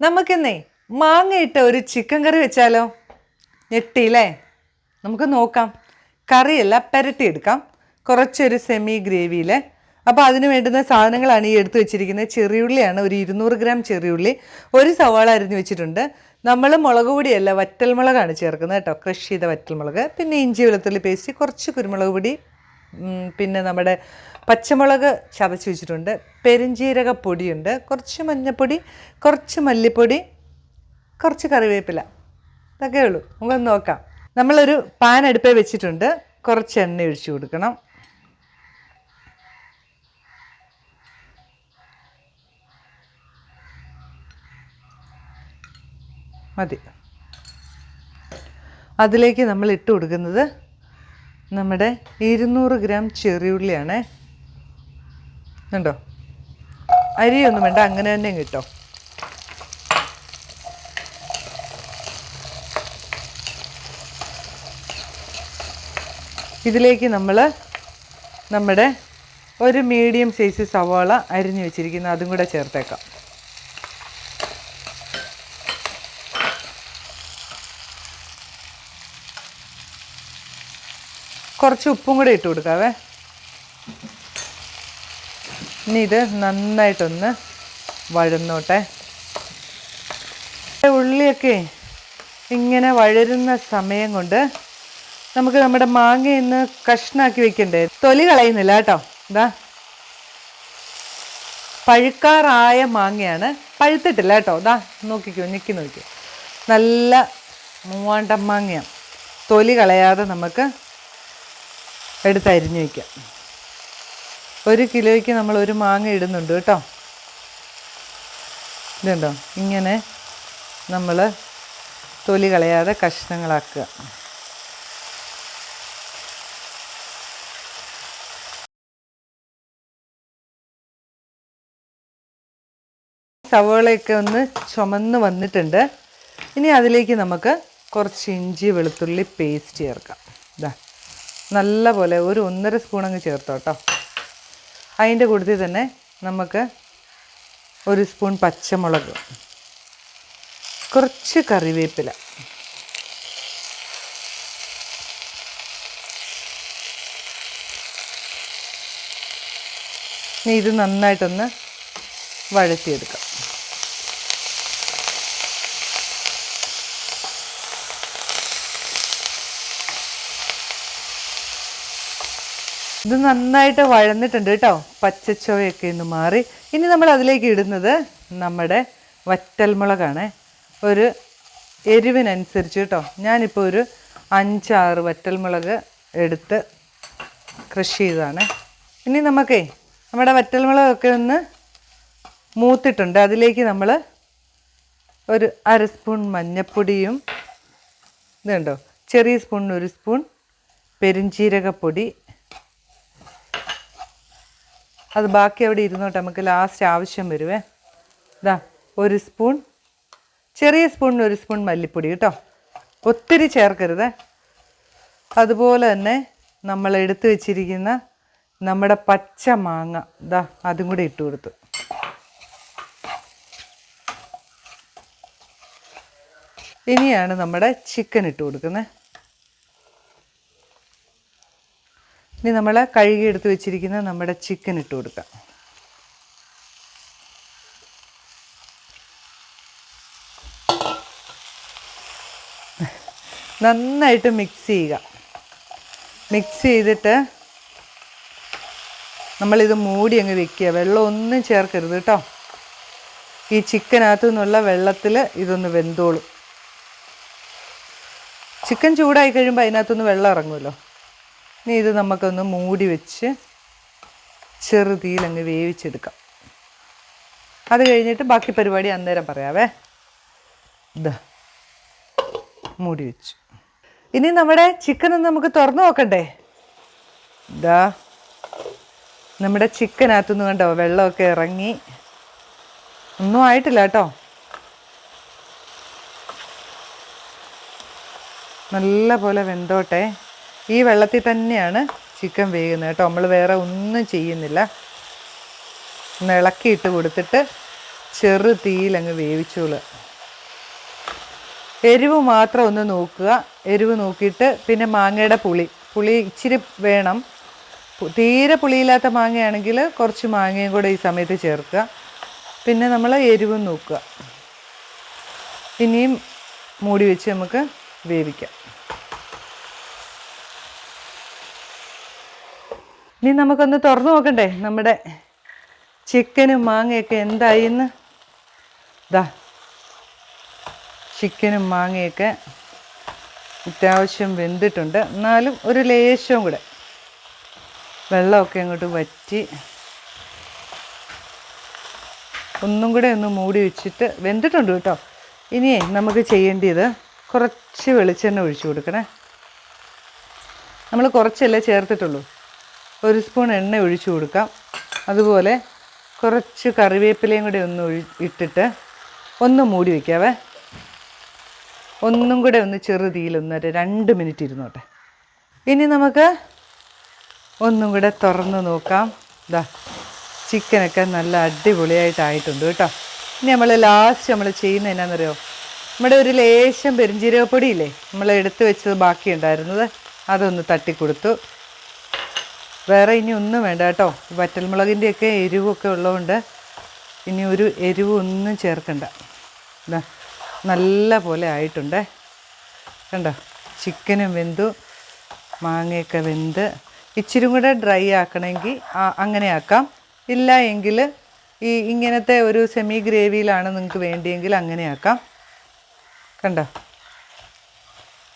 നമുക്കിന്നേ മാങ്ങയിട്ട ഒരു ചിക്കൻ കറി വെച്ചാലോ? ഞെട്ടിയില്ലേ? നമുക്ക് നോക്കാം. കറിയല്ല പെരട്ടി എടുക്കാം കുറച്ചൊരു സെമി ഗ്രേവിയിൽ അപ്പോൾ അതിന് വേണ്ടുന്ന സാധനങ്ങളാണ് ഈ എടുത്തു വെച്ചിരിക്കുന്നത്. ചെറിയുള്ളിയാണ് ഒരു ഇരുന്നൂറ് ഗ്രാം ചെറിയുള്ളി. ഒരു സവാള അരിഞ്ഞു വെച്ചിട്ടുണ്ട്. നമ്മൾ മുളക് പൊടിയല്ല വറ്റൽമുളകാണ് ചേർക്കുന്നത് കേട്ടോ. ക്രഷ് ചെയ്ത വറ്റൽമുളക്. പിന്നെ ഇഞ്ചി വെളുത്തുള്ളി പേസ്റ്റ് കുറച്ച് കുരുമുളക് പൊടി പിന്നെ നമ്മുടെ പച്ചമുളക് ചതച്ച് വെച്ചിട്ടുണ്ട്. പെരിഞ്ജീരക പൊടിയുണ്ട് കുറച്ച് മഞ്ഞൾപ്പൊടി കുറച്ച് മല്ലിപ്പൊടി കുറച്ച് കറിവേപ്പില. ഇതൊക്കെ ഉള്ളൂ. നമുക്കൊന്ന് നോക്കാം. നമ്മളൊരു പാൻ അടുപ്പേ വെച്ചിട്ടുണ്ട്. കുറച്ച് എണ്ണ ഒഴിച്ചു കൊടുക്കണം. മതി. അതിലേക്ക് നമ്മൾ ഇട്ട് കൊടുക്കുന്നത് നമ്മുടെ ഇരുന്നൂറ് ഗ്രാം ചെറിയുള്ളിയാണേ. കണ്ടോ? അരിയൊന്നും വേണ്ട അങ്ങനെ തന്നെ കിട്ടോ. ഇതിലേക്ക് നമ്മൾ നമ്മുടെ ഒരു മീഡിയം സൈസ് സവാള അരിഞ്ഞു വെച്ചിരിക്കുന്ന. അതും കൂടെ ചേർത്തേക്കാം. കുറച്ച് ഉപ്പും കൂടി ഇട്ട് കൊടുക്കാവേ. ഇനി ഇത് നന്നായിട്ടൊന്ന് വഴന്നോട്ടെ. ഉള്ളിയൊക്കെ ഇങ്ങനെ വഴരുന്ന സമയം കൊണ്ട് നമുക്ക് നമ്മുടെ മാങ്ങ ഇന്ന് കഷ്ണാക്കി വെക്കണ്ടേ. തൊലി കളയുന്നില്ല കേട്ടോ. ഇതാ പഴുക്കാറായ മാങ്ങയാണ്. പഴുത്തിട്ടില്ല കേട്ടോ. ഇതാ നോക്കിക്കോ ഞെക്കി നോക്കിക്കോ. നല്ല മൂവാണ്ടം മാങ്ങയാണ്. തൊലി കളയാതെ നമുക്ക് എടുത്ത് അരിഞ്ഞു വയ്ക്കാം. ഒരു കിലോയ്ക്ക് നമ്മൾ ഒരു മാങ്ങ ഇടുന്നുണ്ട് കേട്ടോ. ഇതുണ്ടോ? ഇങ്ങനെ നമ്മൾ തൊലി കളയാതെ കഷ്ണങ്ങളാക്കുക. സവോളയൊക്കെ ഒന്ന് ചുമന്ന് വന്നിട്ടുണ്ട്. ഇനി അതിലേക്ക് നമുക്ക് കുറച്ച് ഇഞ്ചി വെളുത്തുള്ളി പേസ്റ്റ് ചേർക്കാം. നല്ല പോലെ ഒരു ഒന്നര സ്പൂൺ അങ്ങ് ചേർത്തോ കേട്ടോ. അതിന്റെ കൂട്ടത്തിൽ തന്നെ നമുക്ക് ഒരു സ്പൂൺ പച്ചമുളക് കുറച്ച് കറിവേപ്പില ഇത് നന്നായിട്ടൊന്ന് വഴറ്റിയെടുക്കാം. ഇത് നന്നായിട്ട് വഴന്നിട്ടുണ്ട് കേട്ടോ. പച്ചച്ചോവയൊക്കെ ഒന്ന് മാറി. ഇനി നമ്മൾ അതിലേക്ക് ഇടുന്നത് നമ്മുടെ വറ്റൽമുളകാണ്. ഒരു എരിവിനനുസരിച്ച് കേട്ടോ. ഞാനിപ്പോൾ ഒരു അഞ്ചാറ് വറ്റൽമുളക് എടുത്ത് കൃഷി ചെയ്തതാണ്. ഇനി നമുക്കേ നമ്മുടെ വറ്റൽമുളകൊക്കെ ഒന്ന് മൂത്തിട്ടുണ്ട്. അതിലേക്ക് നമ്മൾ ഒരു അര സ്പൂൺ മഞ്ഞൾപ്പൊടിയും ഇതുണ്ടോ? ചെറിയ സ്പൂൺ ഒരു സ്പൂൺ പെരിഞ്ജീരകപ്പൊടി അത് ബാക്കി അവിടെ ഇരുന്നോട്ടെ നമുക്ക് ലാസ്റ്റ് ആവശ്യം വരുവേ. ഇതാ ഒരു സ്പൂൺ. ചെറിയ സ്പൂണിന് ഒരു സ്പൂൺ മല്ലിപ്പൊടി കേട്ടോ. ഒത്തിരി ചേർക്കരുത്. അതുപോലെ തന്നെ നമ്മൾ എടുത്തു വെച്ചിരിക്കുന്ന നമ്മുടെ പച്ച മാങ്ങ ഇതാ അതും കൂടി ഇട്ട് കൊടുത്തു. ഇനിയാണ് നമ്മുടെ ചിക്കൻ ഇട്ട് കൊടുക്കുന്നത് ഇനി നമ്മൾ കഴുകിയെടുത്ത് വെച്ചിരിക്കുന്ന നമ്മുടെ ചിക്കൻ ഇട്ട് കൊടുക്കാം. നന്നായിട്ട് മിക്സ് ചെയ്യുക. മിക്സ് ചെയ്തിട്ട് നമ്മളിത് മൂടി അങ്ങ് വെക്കുക. വെള്ളം ഒന്നും ചേർക്കരുത് കേട്ടോ ഈ ചിക്കനകത്തു നിന്നുള്ള വെള്ളത്തിൽ ഇതൊന്ന് വെന്തോളും. ചിക്കൻ ചൂടായി കഴിയുമ്പോൾ അതിനകത്തുനിന്ന് വെള്ളം ഇറങ്ങുമല്ലോ. ഇനി ഇത് നമുക്കൊന്ന് മൂടി വെച്ച് ചെറുതീയിലങ്ങ് വേവിച്ചെടുക്കാം. അത് കഴിഞ്ഞിട്ട് ബാക്കി പരിപാടി അന്നേരം പറയാവേ. ഇതാ മൂടി വെച്ചു. ഇനി നമ്മുടെ ചിക്കൻ ഒന്ന് നമുക്ക് തുറന്നു നോക്കണ്ടേ? ഇതാ നമ്മുടെ ചിക്കനകത്തുനിന്ന് കണ്ടോ വെള്ളമൊക്കെ ഇറങ്ങി. ഒന്നും ആയിട്ടില്ല കേട്ടോ. നല്ല പോലെ വെന്തോട്ടെ. ഈ വെള്ളത്തിൽ തന്നെയാണ് ചിക്കൻ വേകുന്നത് കേട്ടോ. നമ്മൾ വേറെ ഒന്നും ചെയ്യുന്നില്ല. ഒന്ന് ഇളക്കിയിട്ട് കൊടുത്തിട്ട് ചെറു തീയിലങ്ങ് വേവിച്ചോളുക എരിവ് മാത്രം ഒന്ന് നോക്കുക. എരിവ് നോക്കിയിട്ട് പിന്നെ മാങ്ങയുടെ പുളി. പുളി ഇച്ചിരി വേണം. തീരെ പുളിയില്ലാത്ത മാങ്ങയാണെങ്കിൽ കുറച്ച് മാങ്ങയും കൂടെ ഈ സമയത്ത് ചേർക്കുക. പിന്നെ നമ്മൾ എരിവും നോക്കുക. ഇനിയും മൂടി വെച്ച് നമുക്ക് വേവിക്കാം. ഇനി നമുക്കൊന്ന് തുറന്നു നോക്കണ്ടേ? നമ്മുടെ ചിക്കനും മാങ്ങയൊക്കെ എന്തായി എന്ന് ഇതാ ചിക്കനും മാങ്ങയൊക്കെ അത്യാവശ്യം വെന്തിട്ടുണ്ട്. എന്നാലും ഒരു ലേശവും കൂടെ. വെള്ളമൊക്കെ അങ്ങോട്ട് വറ്റി ഒന്നും കൂടെ ഒന്ന് മൂടി വെച്ചിട്ട് വെന്തിട്ടുണ്ട് കേട്ടോ. ഇനിയേ നമുക്ക് ചെയ്യേണ്ടത് കുറച്ച് വെളിച്ചെണ്ണ ഒഴിച്ചു കൊടുക്കണേ. നമ്മൾ കുറച്ചല്ലേ ചേർത്തിട്ടുള്ളൂ. ഒരു സ്പൂൺ എണ്ണ ഒഴിച്ചു കൊടുക്കാം. അതുപോലെ കുറച്ച് കറിവേപ്പിലയും കൂടി ഒന്ന് ഒഴി ഇട്ടിട്ട് ഒന്ന് മൂടി വയ്ക്കാവേ ഒന്നും കൂടെ ഒന്ന് ചെറു ഒന്ന് ഒരു രണ്ട് മിനിറ്റ് ഇരുന്നോട്ടെ. ഇനി നമുക്ക് ഒന്നും കൂടെ തുറന്ന് നോക്കാം. ഇതാ ചിക്കനൊക്കെ നല്ല അടിപൊളിയായിട്ടായിട്ടുണ്ട് കേട്ടോ. ഇനി നമ്മൾ ലാസ്റ്റ് നമ്മൾ ചെയ്യുന്നത് എന്നാണെന്നറിയോ നമ്മുടെ ഒരു ലേശം പെരിഞ്ജീരകപ്പൊടി ഇല്ലേ നമ്മൾ എടുത്ത് വെച്ചത് ബാക്കിയുണ്ടായിരുന്നത് അതൊന്ന് തട്ടിക്കൊടുത്തു. വേറെ ഇനി ഒന്നും വേണ്ട കേട്ടോ. വറ്റൽമുളകിന്റെയൊക്കെ എരിവൊക്കെ ഉള്ളതുകൊണ്ട് ഇനി ഒരു എരിവ് ഒന്നും ചേർക്കണ്ട. നല്ല പോലെ ആയിട്ടുണ്ടേ. കണ്ടോ? ചിക്കനും വെന്തു മാങ്ങയൊക്കെ വെന്ത്. ഇച്ചിരി കൂടെ ഡ്രൈ ആക്കണമെങ്കിൽ അങ്ങനെ ആക്കാം. ഇല്ല എങ്കിൽ ഈ ഇങ്ങനത്തെ ഒരു സെമി ഗ്രേവിയിലാണ് നിങ്ങൾക്ക് വേണ്ടിയെങ്കിൽ അങ്ങനെ ആക്കാം. കണ്ടോ?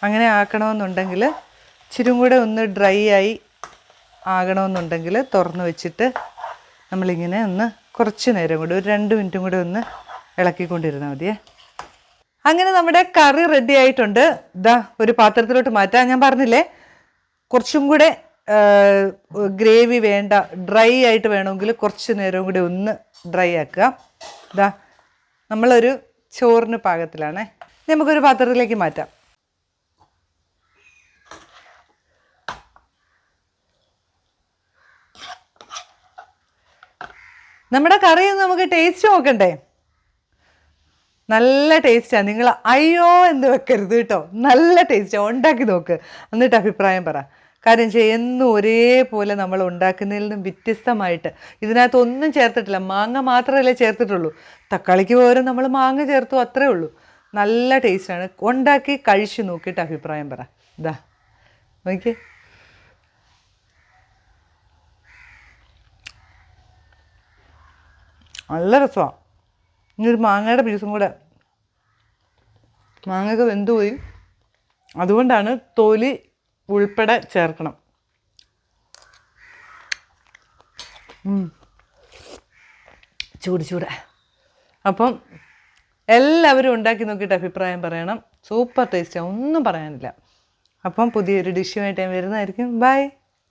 അങ്ങനെ ആക്കണമെന്നുണ്ടെങ്കിൽ ഇച്ചിരി കൂടെ ഒന്ന് ഡ്രൈ ആയി ആകണമെന്നുണ്ടെങ്കിൽ തുറന്ന് വെച്ചിട്ട് നമ്മളിങ്ങനെ ഒന്ന് കുറച്ച് നേരം കൂടി ഒരു രണ്ട് മിനിറ്റും കൂടി ഒന്ന് ഇളക്കിക്കൊണ്ടിരുന്നാൽ മതിയേ. അങ്ങനെ നമ്മുടെ കറി റെഡി ആയിട്ടുണ്ട്. ഇതാ ഒരു പാത്രത്തിലോട്ട് മാറ്റാം. ഞാൻ പറഞ്ഞില്ലേ കുറച്ചും കൂടെ ഗ്രേവി വേണ്ട ഡ്രൈ ആയിട്ട് വേണമെങ്കിൽ കുറച്ച് നേരം കൂടി ഒന്ന് ഡ്രൈ ആക്കുക. ഇതാ നമ്മളൊരു ചോറിന് പാകത്തിലാണേ. നമുക്കൊരു പാത്രത്തിലേക്ക് മാറ്റാം. നമ്മുടെ കറി നമുക്ക് ടേസ്റ്റ് നോക്കണ്ടേ? നല്ല ടേസ്റ്റാണ് നിങ്ങൾ അയ്യോ എന്ന് വെക്കരുത് കേട്ടോ. നല്ല ടേസ്റ്റാണ് ഉണ്ടാക്കി നോക്ക്. എന്നിട്ട് അഭിപ്രായം പറ. കാര്യം വെച്ചാൽ എന്നും ഒരേപോലെ നമ്മൾ ഉണ്ടാക്കുന്നതിൽ നിന്നും വ്യത്യസ്തമായിട്ട്. ഇതിനകത്ത് ഒന്നും ചേർത്തിട്ടില്ല. മാങ്ങ മാത്രമല്ലേ ചേർത്തിട്ടുള്ളൂ. തക്കാളിക്ക് പകരം നമ്മൾ മാങ്ങ ചേർത്തു അത്രേ ഉള്ളൂ. നല്ല ടേസ്റ്റാണ് ഉണ്ടാക്കി കഴിച്ചു നോക്കിയിട്ട് അഭിപ്രായം പറ. ഇതാ നോക്കിയേ. നല്ല രസമാണ് ഇനി ഒരു മാങ്ങയുടെ പീസും കൂടെ. മാങ്ങയൊക്കെ വെന്ത് പോയി. അതുകൊണ്ടാണ് തൊലി ഉൾപ്പെടെ ചേർക്കണം. ചൂട് ചൂട്. അപ്പം എല്ലാവരും ഉണ്ടാക്കി നോക്കിയിട്ട് അഭിപ്രായം പറയണം. സൂപ്പർ ടേസ്റ്റാണ് ഒന്നും പറയാനില്ല. അപ്പം പുതിയൊരു ഡിഷുമായിട്ട് ഞാൻ വരുന്നതായിരിക്കും. ബൈ.